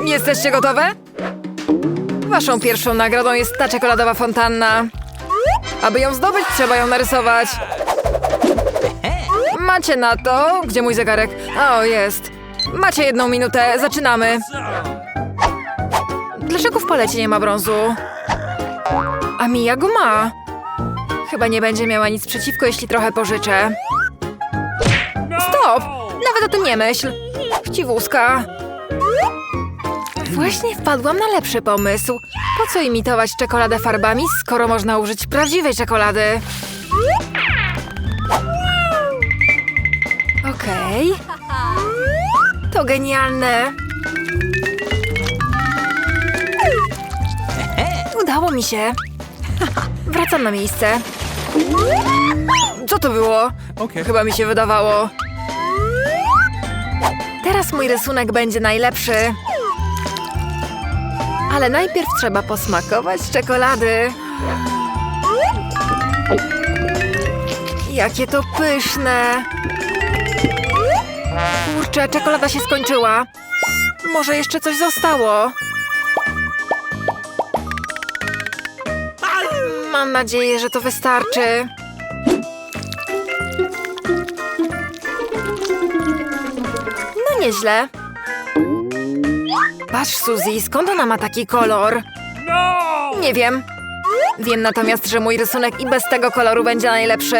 Jesteście gotowe? Waszą pierwszą nagrodą jest ta czekoladowa fontanna. Aby ją zdobyć, trzeba ją narysować. Macie na to... Gdzie mój zegarek? O, jest. Macie jedną minutę, zaczynamy. Dlaczego w palecie nie ma brązu? A Mia go ma. Chyba nie będzie miała nic przeciwko, jeśli trochę pożyczę. Stop! Nawet o tym nie myśl. Chciwuska. Właśnie wpadłam na lepszy pomysł. Po co imitować czekoladę farbami, skoro można użyć prawdziwej czekolady? Okej. To genialne. Udało mi się. Wracam na miejsce. Co to było? Chyba mi się wydawało. Teraz mój rysunek będzie najlepszy. Ale najpierw trzeba posmakować czekolady. Jakie to pyszne. Kurczę, czekolada się skończyła. Może jeszcze coś zostało. Mam nadzieję, że to wystarczy. No nieźle. Patrz, Suzy, skąd ona ma taki kolor? Nie wiem. Wiem natomiast, że mój rysunek i bez tego koloru będzie najlepszy.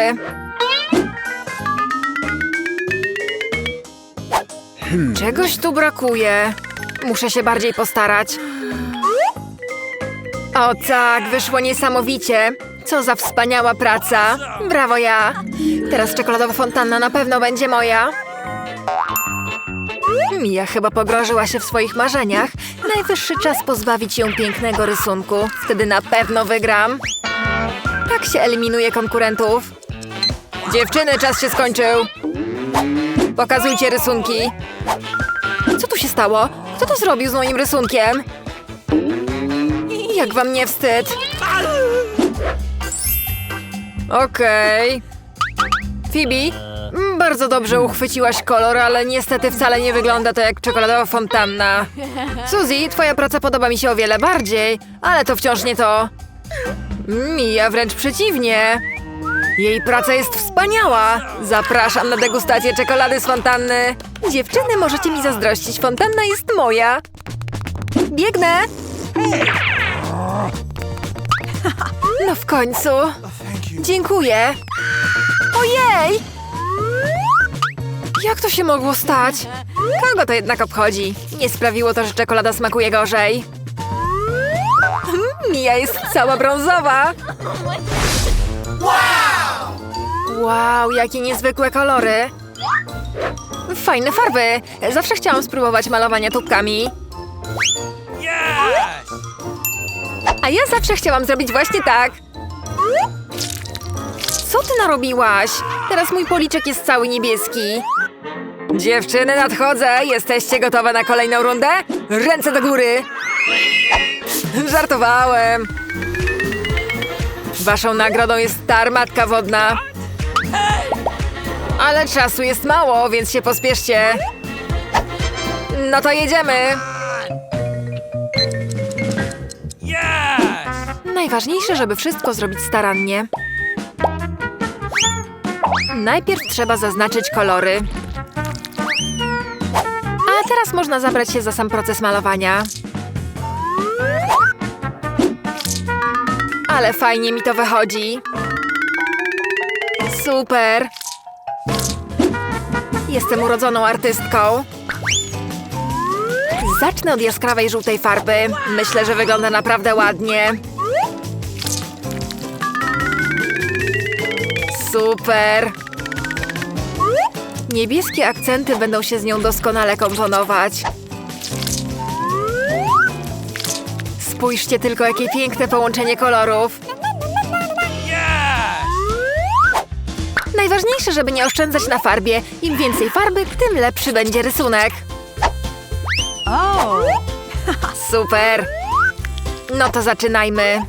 Czegoś tu brakuje. Muszę się bardziej postarać. O tak, wyszło niesamowicie. Co za wspaniała praca. Brawo ja. Teraz czekoladowa fontanna na pewno będzie moja. Mia chyba pogrążyła się w swoich marzeniach. Najwyższy czas pozbawić ją pięknego rysunku. Wtedy na pewno wygram. Tak się eliminuje konkurentów. Dziewczyny, czas się skończył. Pokazujcie rysunki. Co tu się stało? Kto to zrobił z moim rysunkiem? Jak wam nie wstyd? Okej. Phoebe, mm, bardzo dobrze uchwyciłaś kolor, ale niestety wcale nie wygląda to jak czekoladowa fontanna. Suzy, twoja praca podoba mi się o wiele bardziej, ale to wciąż nie to. Mija wręcz przeciwnie. Jej praca jest wspaniała. Zapraszam na degustację czekolady z fontanny. Dziewczyny, możecie mi zazdrościć, fontanna jest moja. Biegnę. No w końcu. Dziękuję. Ojej! Jak to się mogło stać? Kogo to jednak obchodzi? Nie sprawiło to, że czekolada smakuje gorzej. Mm, Mia jest cała brązowa. Wow, jakie niezwykłe kolory. Fajne farby. Zawsze chciałam spróbować malowania tubkami. A ja zawsze chciałam zrobić właśnie tak. Co ty narobiłaś? Teraz mój policzek jest cały niebieski. Dziewczyny, nadchodzę. Jesteście gotowe na kolejną rundę? Ręce do góry. Żartowałem. Waszą nagrodą jest ta armatka wodna. Ale czasu jest mało, więc się pospieszcie. No to jedziemy. Najważniejsze, żeby wszystko zrobić starannie. Najpierw trzeba zaznaczyć kolory. Teraz można zabrać się za sam proces malowania. Ale fajnie mi to wychodzi. Super. Jestem urodzoną artystką. Zacznę od jaskrawej żółtej farby. Myślę, że wygląda naprawdę ładnie. Super! Niebieskie akcenty będą się z nią doskonale komponować. Spójrzcie tylko, jakie piękne połączenie kolorów. Najważniejsze, żeby nie oszczędzać na farbie. Im więcej farby, tym lepszy będzie rysunek. Super! No to zaczynajmy.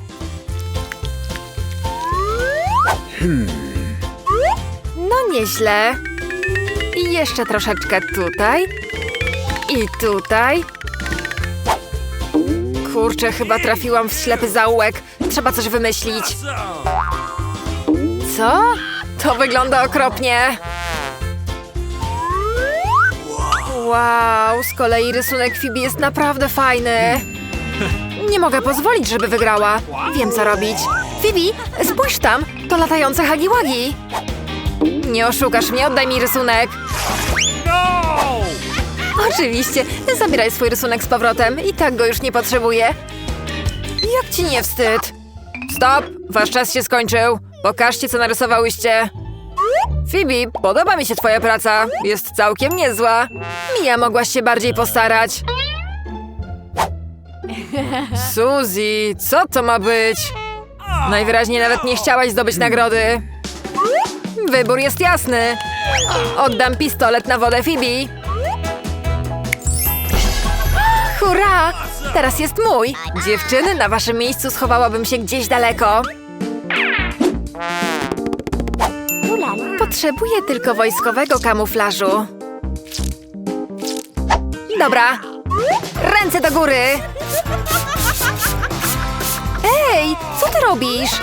No nieźle. Jeszcze troszeczkę tutaj. I tutaj. Kurczę, chyba trafiłam w ślepy zaułek. Trzeba coś wymyślić. Co? To wygląda okropnie. Wow, z kolei rysunek Phoebe jest naprawdę fajny. Nie mogę pozwolić, żeby wygrała. Wiem, co robić. Phoebe, spójrz tam, to latające hagiłagi. Nie oszukasz mnie, oddaj mi rysunek. Oczywiście, zabieraj swój rysunek z powrotem. I tak go już nie potrzebuję. Jak ci nie wstyd? Stop! Wasz czas się skończył. Pokażcie, co narysowałyście. Phoebe, podoba mi się twoja praca. Jest całkiem niezła. Mia, mogłaś się bardziej postarać. Suzy, co to ma być? Najwyraźniej nawet nie chciałaś zdobyć nagrody. Wybór jest jasny. Oddam pistolet na wodę Phoebe. Hurra! Teraz jest mój. Dziewczyny, na waszym miejscu schowałabym się gdzieś daleko. Potrzebuję tylko wojskowego kamuflażu. Dobra. Ręce do góry. Ej, co ty robisz?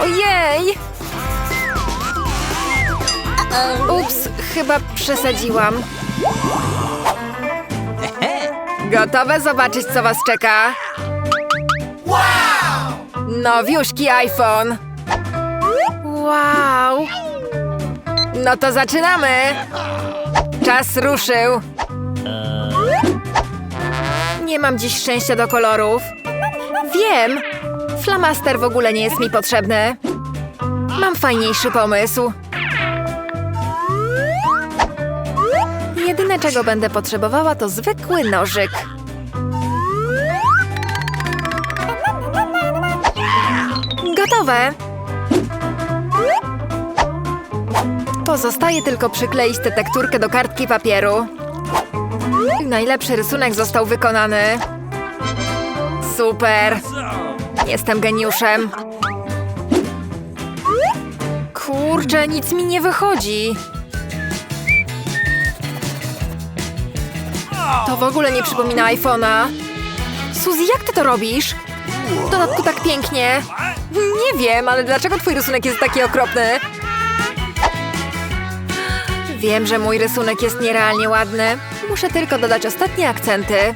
Ojej! Ups, chyba przesadziłam. Gotowe zobaczyć, co was czeka? Nowiuszki iPhone. Wow. No to zaczynamy. Czas ruszył. Nie mam dziś szczęścia do kolorów. Wiem. Flamaster w ogóle nie jest mi potrzebny. Mam fajniejszy pomysł. Jedyne, czego będę potrzebowała, to zwykły nożyk. Gotowe! Pozostaje tylko przykleić tę tekturkę do kartki papieru. Najlepszy rysunek został wykonany. Super! Jestem geniuszem. Kurczę, nic mi nie wychodzi. To w ogóle nie przypomina iPhone'a. Suzy, jak ty to robisz? W dodatku tak pięknie. Nie wiem, ale dlaczego twój rysunek jest taki okropny? Wiem, że mój rysunek jest nierealnie ładny. Muszę tylko dodać ostatnie akcenty.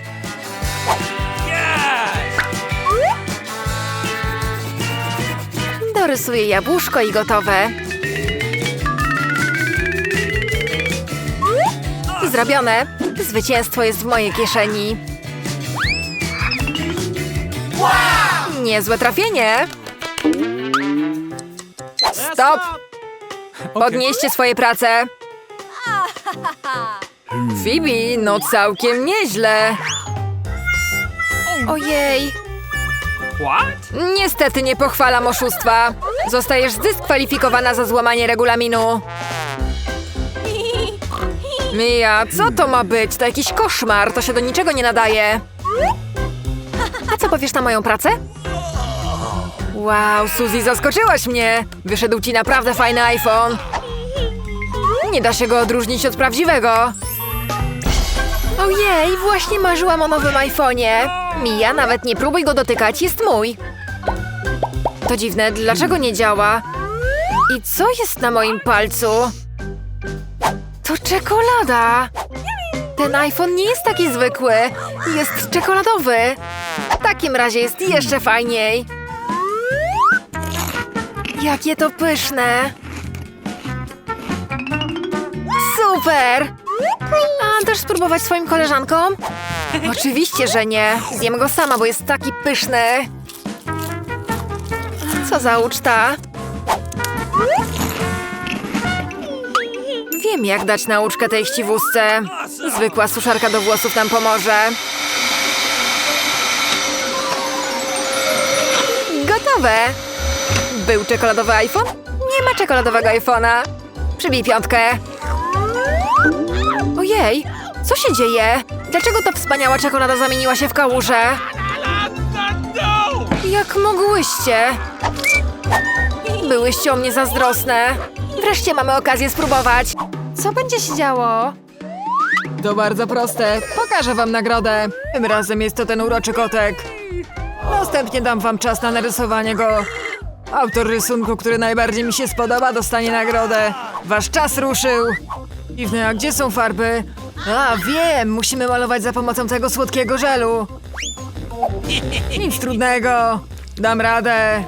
Dorysuję jabłuszko i gotowe. Zrobione. Zwycięstwo jest w mojej kieszeni. Niezłe trafienie. Stop! Podnieście swoje prace. Phoebe, no całkiem nieźle. Ojej. Niestety nie pochwalam oszustwa. Zostajesz zdyskwalifikowana za złamanie regulaminu. Mia, co to ma być? To jakiś koszmar, to się do niczego nie nadaje. A co powiesz na moją pracę? Wow, Suzy, zaskoczyłaś mnie! Wyszedł ci naprawdę fajny iPhone. Nie da się go odróżnić od prawdziwego. Ojej, właśnie marzyłam o nowym iPhone'ie. Mia, nawet nie próbuj go dotykać, jest mój. To dziwne, dlaczego nie działa? I co jest na moim palcu? To czekolada! Ten iPhone nie jest taki zwykły. Jest czekoladowy. W takim razie jest jeszcze fajniej. Jakie to pyszne! Super! A też spróbować swoim koleżankom? Oczywiście, że nie. Zjem go sama, bo jest taki pyszny. Co za uczta. Wiem, jak dać nauczkę tej chciwózce. Zwykła suszarka do włosów nam pomoże. Gotowe! Był czekoladowy iPhone? Nie ma czekoladowego iPhone'a. Przybij piątkę. Ojej, co się dzieje? Dlaczego ta wspaniała czekolada zamieniła się w kałużę? Jak mogłyście? Byłyście o mnie zazdrosne. Wreszcie mamy okazję spróbować. Co będzie się działo? To bardzo proste. Pokażę wam nagrodę. Tym razem jest to ten uroczy kotek. Następnie dam wam czas na narysowanie go. Autor rysunku, który najbardziej mi się spodoba, dostanie nagrodę. Wasz czas ruszył. Dziwne, a gdzie są farby? A, wiem, musimy malować za pomocą tego słodkiego żelu. Nic trudnego. Dam radę.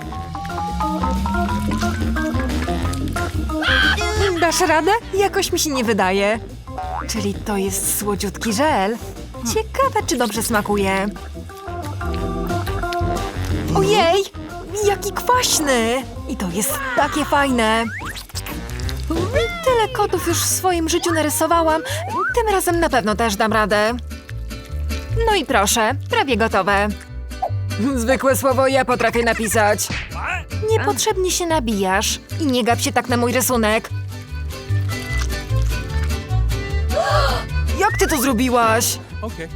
Dasz radę? Jakoś mi się nie wydaje. Czyli to jest słodziutki żel. Ciekawe, czy dobrze smakuje. Ojej! Jaki kwaśny! I to jest takie fajne. Tyle kotów już w swoim życiu narysowałam. Tym razem na pewno też dam radę. No i proszę, prawie gotowe. Zwykłe słowo ja potrafię napisać. Niepotrzebnie się nabijasz i nie gap się tak na mój rysunek. Ty to zrobiłaś? Okay.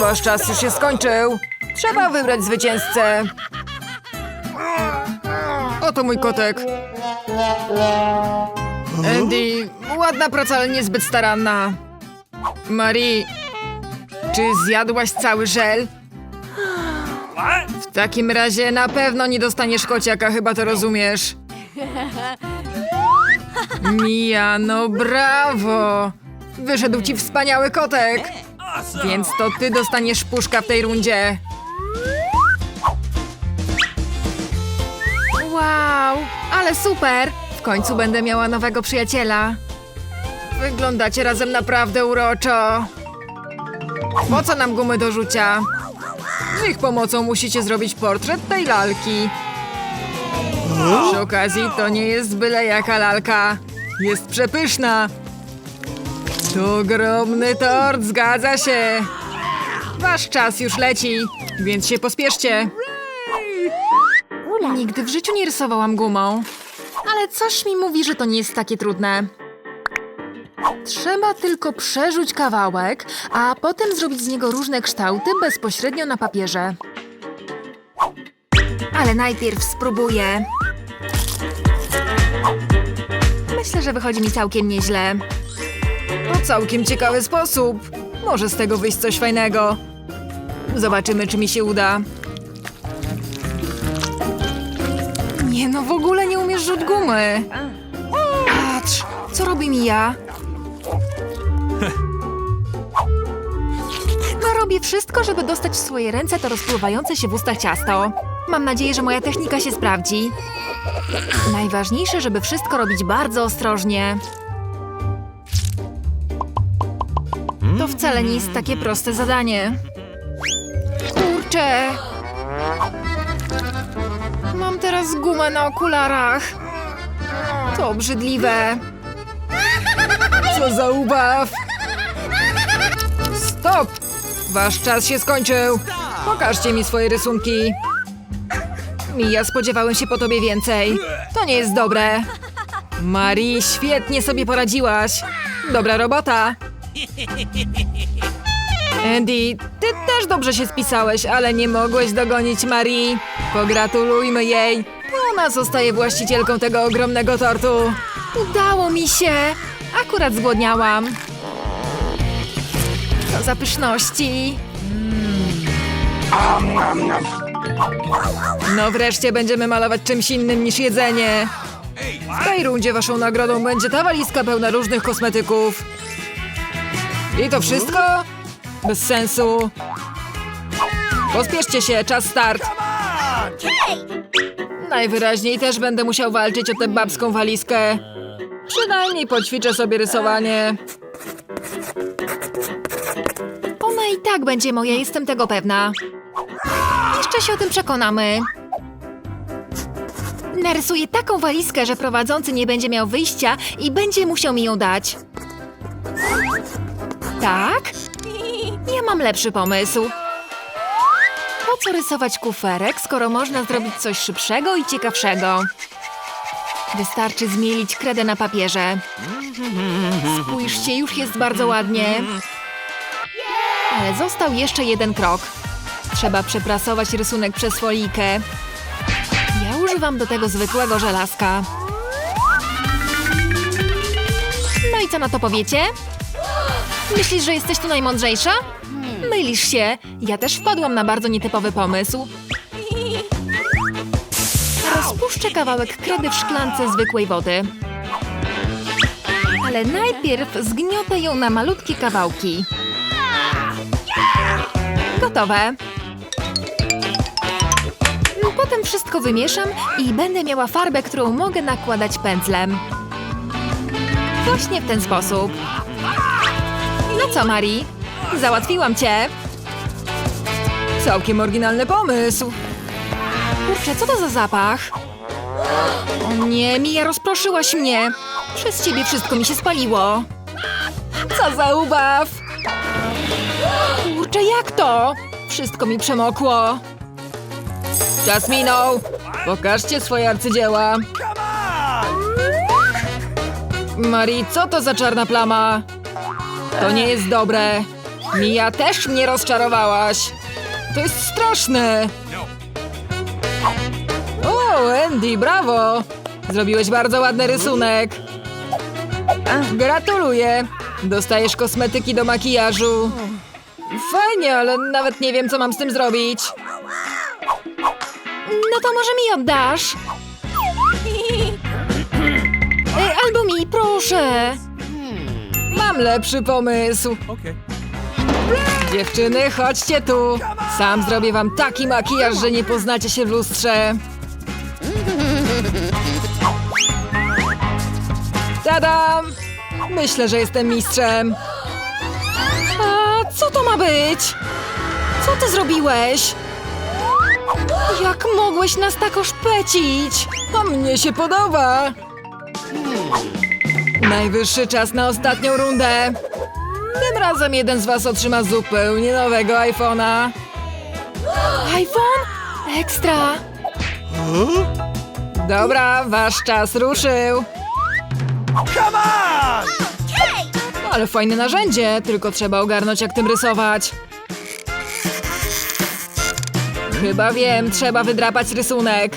Wasz czas już się skończył. Trzeba wybrać zwycięzcę. Oto mój kotek. Andy, ładna praca, ale niezbyt staranna. Marie, czy zjadłaś cały żel? W takim razie na pewno nie dostaniesz kociaka, chyba to rozumiesz. Mia, no brawo! Wyszedł ci wspaniały kotek, więc to ty dostaniesz puszka w tej rundzie. Wow, ale super! W końcu będę miała nowego przyjaciela. Wyglądacie razem naprawdę uroczo. Po co nam gumy do rzucia? Z ich pomocą musicie zrobić portret tej lalki. Przy okazji to nie jest byle jaka lalka. Jest przepyszna. To ogromny tort, zgadza się. Wasz czas już leci, więc się pospieszcie. Nigdy w życiu nie rysowałam gumą. Ale coś mi mówi, że to nie jest takie trudne. Trzeba tylko przerzuć kawałek, a potem zrobić z niego różne kształty bezpośrednio na papierze. Ale najpierw spróbuję. Myślę, że wychodzi mi całkiem nieźle. To całkiem ciekawy sposób. Może z tego wyjść coś fajnego. Zobaczymy, czy mi się uda. Nie no, w ogóle nie umiesz rzut gumy. Patrz, co robi Mija? No robię wszystko, żeby dostać w swoje ręce to rozpływające się w ustach ciasto. Mam nadzieję, że moja technika się sprawdzi. Najważniejsze, żeby wszystko robić bardzo ostrożnie. To wcale nie jest takie proste zadanie. Kurczę! Mam teraz gumę na okularach. To obrzydliwe. Co za ubaw! Stop! Wasz czas się skończył. Pokażcie mi swoje rysunki. Mija, spodziewałem się po tobie więcej. To nie jest dobre. Marii, świetnie sobie poradziłaś. Dobra robota. Andy, ty też dobrze się spisałeś, ale nie mogłeś dogonić Marii. Pogratulujmy jej. Ona zostaje właścicielką tego ogromnego tortu. Udało mi się. Akurat zgłodniałam. Co za pyszności. No wreszcie będziemy malować czymś innym niż jedzenie. W tej rundzie waszą nagrodą będzie ta walizka pełna różnych kosmetyków. I to wszystko? Bez sensu. Pospieszcie się, czas start. Najwyraźniej też będę musiał walczyć o tę babską walizkę. Przynajmniej poćwiczę sobie rysowanie. Ona i tak będzie moja, jestem tego pewna. Jeszcze się o tym przekonamy. Narysuję taką walizkę, że prowadzący nie będzie miał wyjścia i będzie musiał mi ją dać. Tak? Ja mam lepszy pomysł. Po co rysować kuferek, skoro można zrobić coś szybszego i ciekawszego? Wystarczy zmielić kredę na papierze. Spójrzcie, już jest bardzo ładnie. Ale został jeszcze jeden krok. Trzeba przeprasować rysunek przez folijkę. Ja używam do tego zwykłego żelazka. No i co na to powiecie? Myślisz, że jesteś tu najmądrzejsza? Mylisz się. Ja też wpadłam na bardzo nietypowy pomysł. Rozpuszczę kawałek kredy w szklance zwykłej wody. Ale najpierw zgniotę ją na malutkie kawałki. Gotowe. Potem wszystko wymieszam i będę miała farbę, którą mogę nakładać pędzlem. Właśnie w ten sposób. No co, Mari? Załatwiłam cię. Całkiem oryginalny pomysł. Kurczę, co to za zapach? O nie, Mija, rozproszyłaś mnie. Przez ciebie wszystko mi się spaliło. Co za ubaw! Kurczę, jak to? Wszystko mi przemokło. Czas minął. Pokażcie swoje arcydzieła. Marii, co to za czarna plama? To nie jest dobre. Mija, też mnie rozczarowałaś. To jest straszne. O, Andy, brawo! Zrobiłeś bardzo ładny rysunek. Gratuluję. Dostajesz kosmetyki do makijażu. Fajnie, ale nawet nie wiem, co mam z tym zrobić. No to może mi oddasz? Ej, albo mi, proszę. Mam lepszy pomysł. Dziewczyny, chodźcie tu. Sam zrobię wam taki makijaż, że nie poznacie się w lustrze. Tadam! Myślę, że jestem mistrzem. A co to ma być? Co ty zrobiłeś? Jak mogłeś nas tak oszpecić? A mnie się podoba. Najwyższy czas na ostatnią rundę. Tym razem jeden z was otrzyma zupełnie nowego iPhone'a. iPhone? Ekstra! Dobra, wasz czas ruszył. Come on! Ale fajne narzędzie, tylko trzeba ogarnąć jak tym rysować. Chyba wiem, trzeba wydrapać rysunek.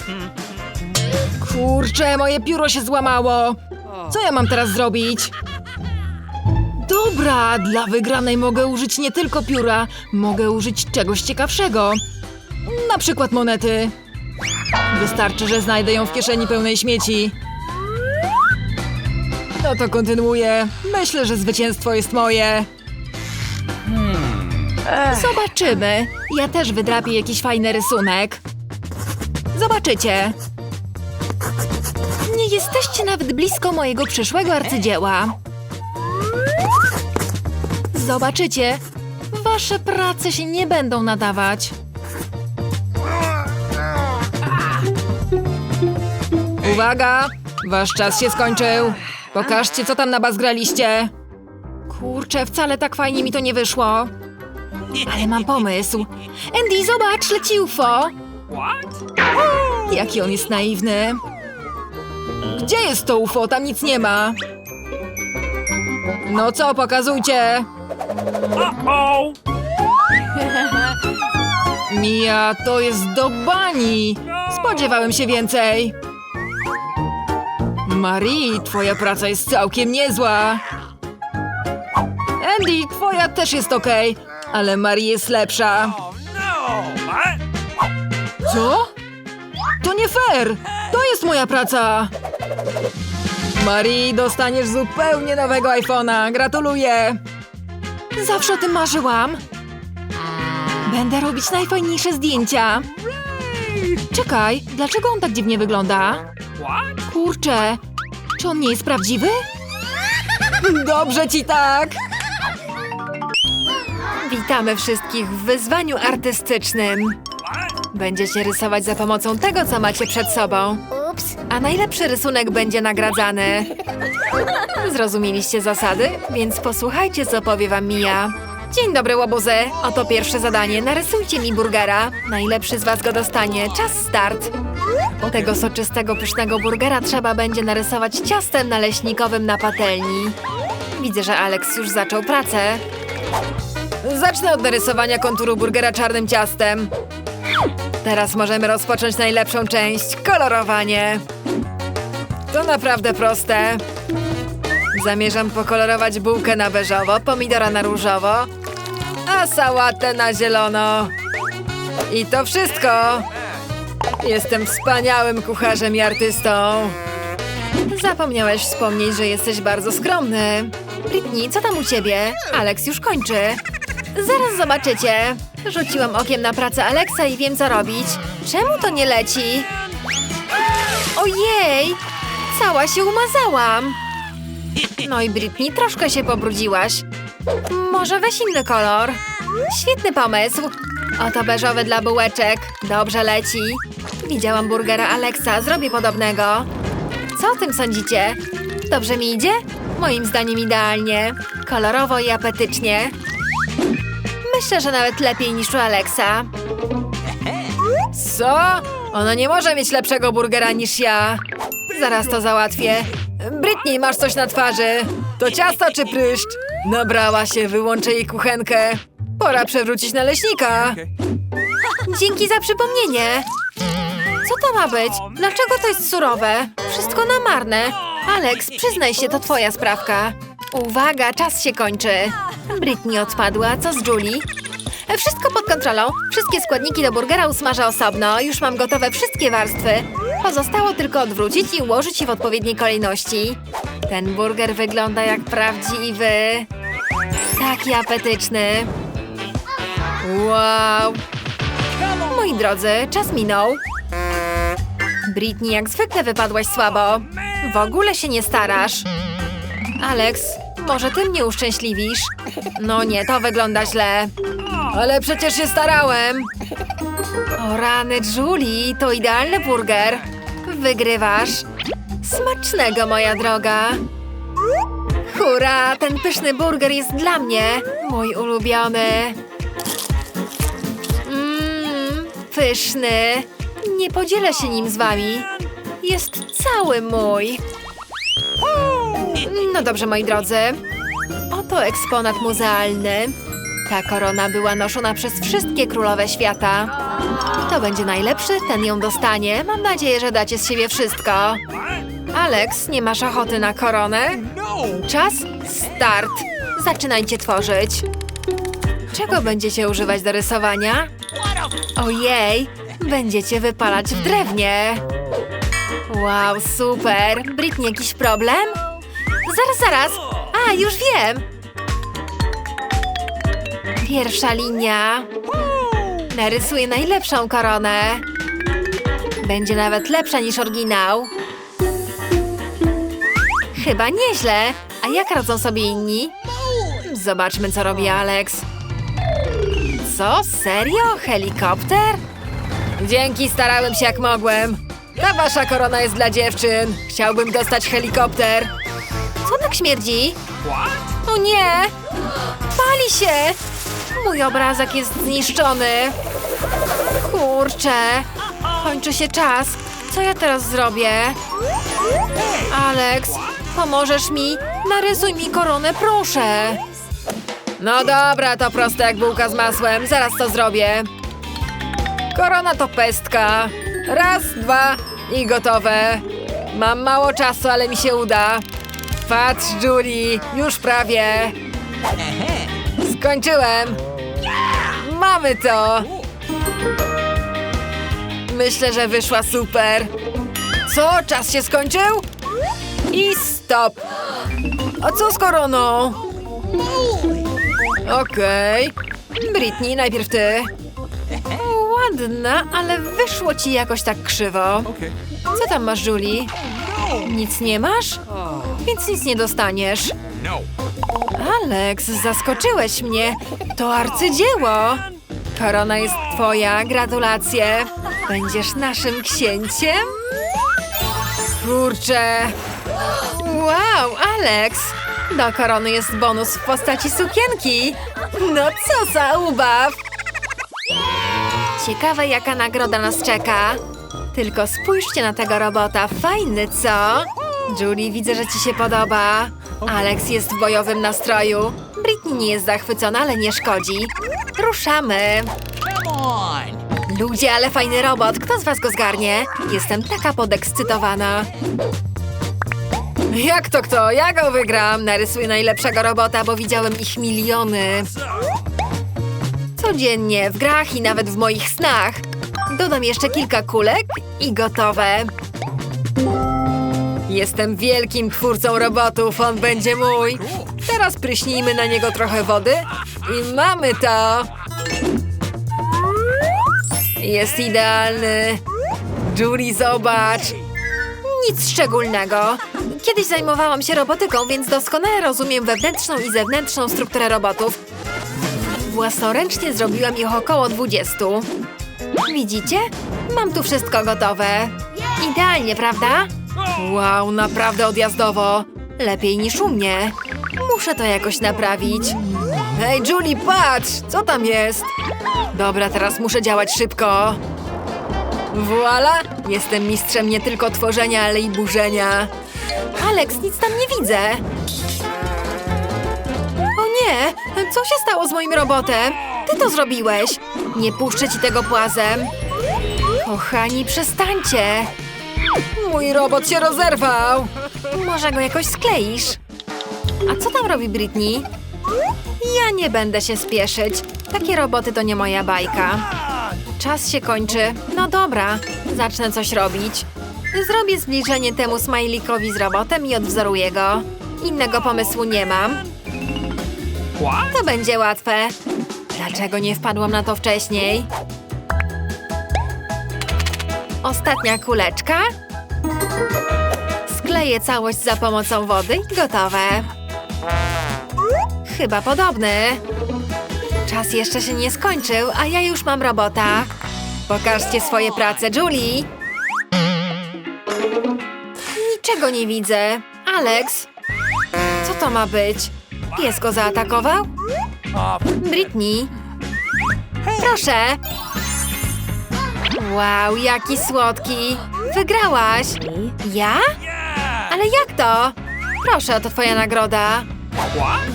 Kurczę, moje pióro się złamało. Co ja mam teraz zrobić? Dobra, dla wygranej mogę użyć nie tylko pióra, mogę użyć czegoś ciekawszego. Na przykład monety. Wystarczy, że znajdę ją w kieszeni pełnej śmieci. No to kontynuuję. Myślę, że zwycięstwo jest moje. Zobaczymy. Ja też wydrapię jakiś fajny rysunek. Zobaczycie. Nie jesteście nawet blisko mojego przyszłego arcydzieła. Zobaczycie. Wasze prace się nie będą nadawać. Uwaga! Wasz czas się skończył. Pokażcie, co tam nabazgraliście. Kurczę, wcale tak fajnie mi to nie wyszło. Ale mam pomysł. Andy, zobacz, leci UFO. Jaki on jest naiwny. Gdzie jest to UFO? Tam nic nie ma. No co, pokazujcie. Mia, to jest do bani. Spodziewałem się więcej. Marie, twoja praca jest całkiem niezła. Andy, twoja też jest okej, ale Marie jest lepsza. No! What? Co? To nie fair! To jest moja praca! Marie, dostaniesz zupełnie nowego iPhone'a. Gratuluję! Zawsze o tym marzyłam. Będę robić najfajniejsze zdjęcia. Czekaj, dlaczego on tak dziwnie wygląda? Kurczę, czy on nie jest prawdziwy? Dobrze ci tak! Witamy wszystkich w wyzwaniu artystycznym. Będziecie rysować za pomocą tego, co macie przed sobą. A najlepszy rysunek będzie nagradzany. Zrozumieliście zasady? Więc posłuchajcie, co powie wam Mia. Dzień dobry, łobuzy. Oto pierwsze zadanie. Narysujcie mi burgera. Najlepszy z was go dostanie. Czas start. Tego soczystego, pysznego burgera trzeba będzie narysować ciastem naleśnikowym na patelni. Widzę, że Alex już zaczął pracę. Zacznę od narysowania konturu burgera czarnym ciastem. Teraz możemy rozpocząć najlepszą część kolorowanie. To naprawdę proste. Zamierzam pokolorować bułkę na beżowo, pomidora na różowo, a sałatę na zielono. I to wszystko. Jestem wspaniałym kucharzem i artystą. Zapomniałeś wspomnieć, że jesteś bardzo skromny. Britney, co tam u ciebie? Alex już kończy. Zaraz zobaczycie. Rzuciłam okiem na pracę Alexa i wiem, co robić. Czemu to nie leci? Ojej! Cała się umazałam. No i Britney, troszkę się pobrudziłaś. Może weź inny kolor. Świetny pomysł. Oto beżowy dla bułeczek. Dobrze leci. Widziałam burgera Alexa, zrobię podobnego. Co o tym sądzicie? Dobrze mi idzie? Moim zdaniem idealnie. Kolorowo i apetycznie. Myślę, że nawet lepiej niż u Alexa. Co? Ona nie może mieć lepszego burgera niż ja. Zaraz to załatwię. Britney, masz coś na twarzy. To ciasto czy pryszcz? Nabrała się, wyłączę jej kuchenkę. Pora przewrócić naleśnika. Dzięki za przypomnienie. Co to ma być? Dlaczego to jest surowe? Wszystko na marne. Alex, przyznaj się, to twoja sprawka. Uwaga, czas się kończy. Britney odpadła, co z Julie? Wszystko pod kontrolą. Wszystkie składniki do burgera usmażę osobno. Już mam gotowe wszystkie warstwy. Pozostało tylko odwrócić i ułożyć je w odpowiedniej kolejności. Ten burger wygląda jak prawdziwy. Taki apetyczny. Wow. Moi drodzy, czas minął. Britney, jak zwykle wypadłaś słabo. W ogóle się nie starasz. Alex, może ty mnie uszczęśliwisz? No nie, to wygląda źle. Ale przecież się starałem. O rany, Julie, to idealny burger. Wygrywasz. Smacznego, moja droga. Hurra, ten pyszny burger jest dla mnie. Mój ulubiony. Mmm, pyszny. Nie podzielę się nim z wami. Jest cały mój. No dobrze, moi drodzy. Oto eksponat muzealny. Ta korona była noszona przez wszystkie królowe świata. Kto będzie najlepszy, ten ją dostanie. Mam nadzieję, że dacie z siebie wszystko. Alex, nie masz ochoty na koronę? Czas start. Zaczynajcie tworzyć. Czego będziecie używać do rysowania? Ojej, będziecie wypalać w drewnie. Wow, super. Britney, jakiś problem? Zaraz, zaraz. A, już wiem. Pierwsza linia. Narysuję najlepszą koronę. Będzie nawet lepsza niż oryginał. Chyba nieźle. A jak radzą sobie inni? Zobaczmy, co robi Alex. Co? Serio? Helikopter? Dzięki, starałem się jak mogłem. Ta wasza korona jest dla dziewczyn. Chciałbym dostać helikopter. Śmierdzi? O nie! Pali się! Mój obrazek jest zniszczony. Kurczę. Kończy się czas. Co ja teraz zrobię? Alex, pomożesz mi? Narysuj mi koronę, proszę. No dobra, to proste jak bułka z masłem. Zaraz to zrobię. Korona to pestka. Raz, dwa i gotowe. Mam mało czasu, ale mi się uda. Patrz, Julie, już prawie. Skończyłem. Mamy to. Myślę, że wyszła super. Co? Czas się skończył? I stop. A co z koroną? Okej. Britney, najpierw ty. Ładna, ale wyszło ci jakoś tak krzywo. Co tam masz, Julie? Nic nie masz? Więc nic nie dostaniesz. No. Alex, zaskoczyłeś mnie. To arcydzieło. Korona jest twoja, gratulacje. Będziesz naszym księciem? Kurczę. Wow, Alex. Do korony jest bonus w postaci sukienki. No co za ubaw. Ciekawe, jaka nagroda nas czeka. Tylko spójrzcie na tego robota. Fajny, co? Julie, widzę, że ci się podoba. Alex jest w bojowym nastroju. Britney nie jest zachwycona, ale nie szkodzi. Ruszamy. Ludzie, ale fajny robot. Kto z was go zgarnie? Jestem taka podekscytowana. Jak to kto? Ja go wygram. Narysuję najlepszego robota, bo widziałem ich miliony. Codziennie, w grach i nawet w moich snach. Dodam jeszcze kilka kulek i gotowe. Jestem wielkim twórcą robotów, on będzie mój. Teraz pryśnijmy na niego trochę wody i mamy to. Jest idealny. Julie, zobacz. Nic szczególnego. Kiedyś zajmowałam się robotyką, więc doskonale rozumiem wewnętrzną i zewnętrzną strukturę robotów. Własnoręcznie zrobiłam ich około 20. Widzicie? Mam tu wszystko gotowe. Idealnie, prawda? Wow, naprawdę odjazdowo. Lepiej niż u mnie. Muszę to jakoś naprawić. Hej, Julie, patrz! Co tam jest? Dobra, teraz muszę działać szybko. Voila! Jestem mistrzem nie tylko tworzenia, ale i burzenia. Alex, nic tam nie widzę. O nie! Co się stało z moim robotem? Ty to zrobiłeś! Nie puszczę ci tego płazem. Kochani, przestańcie! Mój robot się rozerwał! Może go jakoś skleisz? A co tam robi Britney? Ja nie będę się spieszyć. Takie roboty to nie moja bajka. Czas się kończy. No dobra, zacznę coś robić. Zrobię zbliżenie temu smajlikowi z robotem i odwzoruję go. Innego pomysłu nie mam. To będzie łatwe. Dlaczego nie wpadłam na to wcześniej? Ostatnia kuleczka. Skleję całość za pomocą wody i gotowe. Chyba podobny. Czas jeszcze się nie skończył, a ja już mam robota. Pokażcie swoje prace, Julie. Niczego nie widzę. Alex, co to ma być? Pies go zaatakował? Britney. Proszę. Wow, jaki słodki. Wygrałaś. Ja? Ale jak to? Proszę, to twoja nagroda.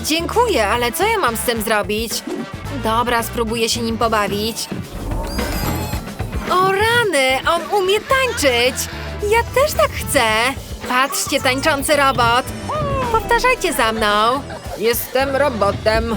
Dziękuję, ale co ja mam z tym zrobić? Dobra, spróbuję się nim pobawić. O rany, on umie tańczyć! Ja też tak chcę! Patrzcie, tańczący robot! Powtarzajcie za mną! Jestem robotem.